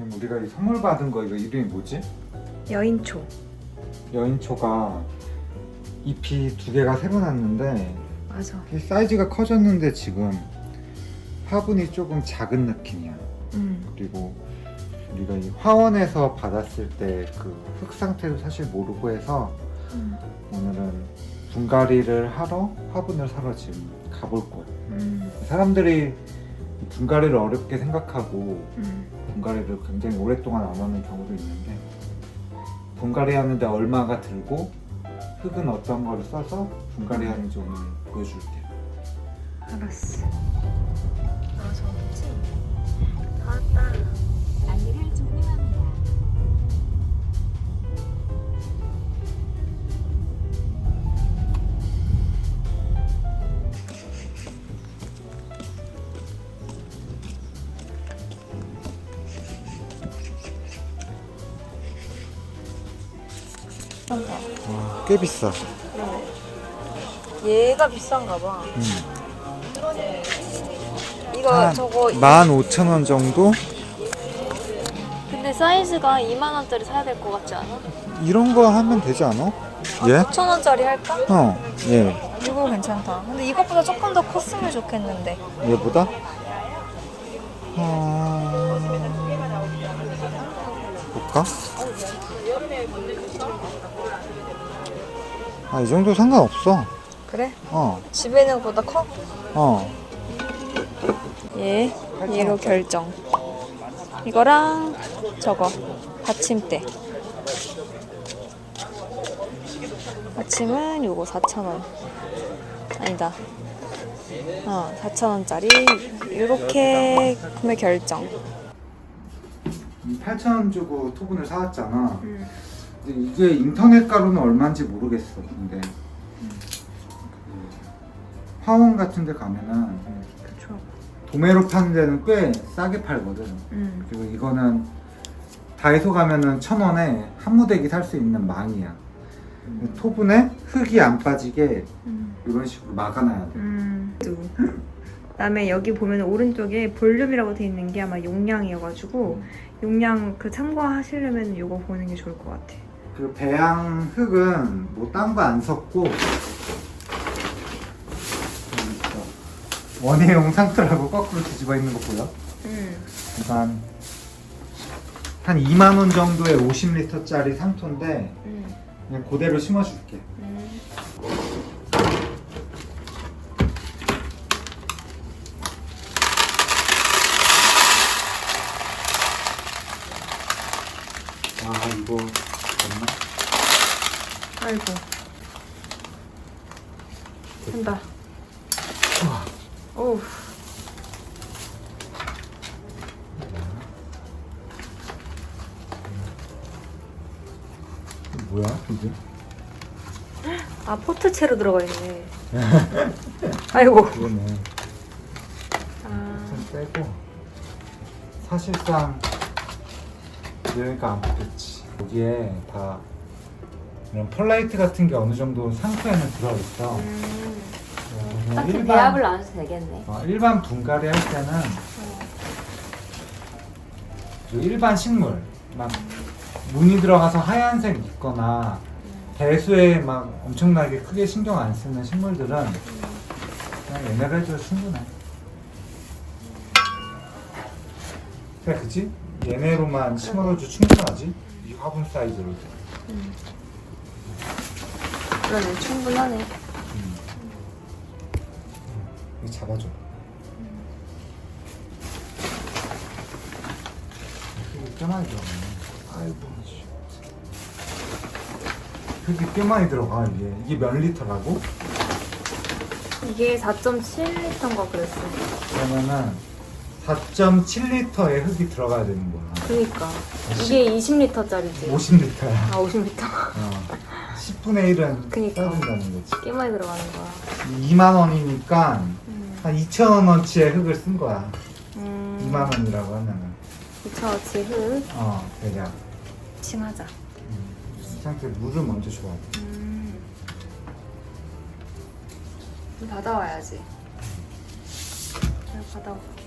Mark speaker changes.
Speaker 1: 지금 우리가 이 선물 받은 거 이거 이름이 뭐지?
Speaker 2: 여인초.
Speaker 1: 여인초가 잎이 두 개가 새로 났는데
Speaker 2: 맞아.
Speaker 1: 이 사이즈가 커졌는데 지금 화분이 조금 작은 느낌이야.
Speaker 2: 음.
Speaker 1: 그리고 우리가 이 화원에서 받았을 때 그 흙 상태도 사실 모르고 해서
Speaker 2: 음.
Speaker 1: 오늘은 분갈이를 하러 화분을 사러 지금 가볼 거야.
Speaker 2: 음.
Speaker 1: 사람들이 이 분갈이를 어렵게 생각하고
Speaker 2: 음.
Speaker 1: 분갈이를 굉장히 오랫동안 안 하는 경우도 있는데 분갈이 하는데 얼마가 들고 흙은 어떤 거를 써서 분갈이 하는지 오늘 보여줄게.
Speaker 2: 알았어. 아, 저거지? 다 왔다.
Speaker 1: 와, 꽤 비싸.
Speaker 2: 얘가 비싼가 봐.
Speaker 1: 음.
Speaker 2: 이거
Speaker 1: 한
Speaker 2: 저거
Speaker 1: 15,000원 정도?
Speaker 2: 근데 사이즈가 2만 원짜리 사야 될 것 같지 않아?
Speaker 1: 이런 거 하면 되지 않아? 예?
Speaker 2: 9천 원짜리 할까?
Speaker 1: 어, 예.
Speaker 2: 이거 괜찮다. 근데 이것보다 조금 더 컸으면 좋겠는데.
Speaker 1: 얘보다? 어... 볼까? 아, 이 정도 상관없어.
Speaker 2: 그래?
Speaker 1: 어,
Speaker 2: 집에 있는 것보다 커?
Speaker 1: 어.
Speaker 2: 얘 얘로 결정. 이거랑 저거 받침대. 받침은 요거 4,000원. 아니다. 어, 4,000원짜리 이렇게 구매 결정.
Speaker 1: 8,000원 주고 토분을 사왔잖아. 근데 이게 인터넷 가로는 얼마인지 모르겠어. 근데 그 화원 같은 데 가면은
Speaker 2: 그쵸.
Speaker 1: 도매로 파는 데는 꽤 싸게 팔거든.
Speaker 2: 음.
Speaker 1: 그리고 이거는 다이소 가면은 천 원에 한 무대기 살 수 있는 망이야. 토분에 흙이 안 빠지게
Speaker 2: 음.
Speaker 1: 이런 식으로 막아놔야 돼.
Speaker 2: 음. 그다음에 여기 보면 오른쪽에 볼륨이라고 돼 있는 게 아마 용량이어가지고 용량 그 참고하시려면 이거 보는 게 좋을 것 같아.
Speaker 1: 그 배양 흙은 뭐 딴 거 안 섞고. 원예용 상토라고 거꾸로 뒤집어 있는 거 보여?
Speaker 2: 음.
Speaker 1: 그러니까 한 2만 원 정도의 50리터짜리 상토인데
Speaker 2: 음.
Speaker 1: 그냥 그대로 심어줄게.
Speaker 2: 음.
Speaker 1: 아 이거 맞나?
Speaker 2: 아이고. 된다. 오.
Speaker 1: 뭐야 이게?
Speaker 2: 아 포트채로 들어가 있네. 아이고.
Speaker 1: 그러네.
Speaker 2: 아.
Speaker 1: 좀 빼고 사실상 이러니까 안 붙겠지. 여기에 다 이런 펄라이트 같은 게 어느 정도 상토에는 들어있어.
Speaker 2: 음.
Speaker 1: 그냥
Speaker 3: 딱히
Speaker 1: 일반-
Speaker 3: 배합을 안 해도 되겠네.
Speaker 1: 어, 일반 분갈이 할 때는 그 일반 식물 막 무늬 들어가서 하얀색 있거나 배수에 막 엄청나게 크게 신경 안 쓰는 식물들은 그냥 얘네를 해도 충분해. 그래 그치? 얘네로만 심어도 충분하지? 이 화분 사이즈로.
Speaker 2: 그러네 충분하네.
Speaker 1: 음. 이거 잡아줘. 흙이 꽤 많이 들어가네. 아이고, 씨. 흙이 꽤 많이 들어가, 이게. 이게 몇 리터라고?
Speaker 2: 이게 4.7리터인가 그랬어.
Speaker 1: 그러면은 4.7리터의 흙이 들어가야 되는 거야.
Speaker 2: 그니까 이게 20리터짜리지.
Speaker 1: 50리터야.
Speaker 2: 아 50리터.
Speaker 1: 어. 10분의 1은
Speaker 2: 그니까.
Speaker 1: 떠준다는 거지.
Speaker 2: 꽤 많이 들어가는 거야.
Speaker 1: 2만 원이니까
Speaker 2: 음.
Speaker 1: 한 2천 원어치의 흙을 쓴 거야.
Speaker 2: 음.
Speaker 1: 2만 원이라고 하면은.
Speaker 2: 2차어치 흙
Speaker 1: 어, 대략.
Speaker 2: 칭하자.
Speaker 1: 음. 이 상태에 물을 먼저 줘야 돼.
Speaker 2: 음. 받아와야지. 내가 받아올게.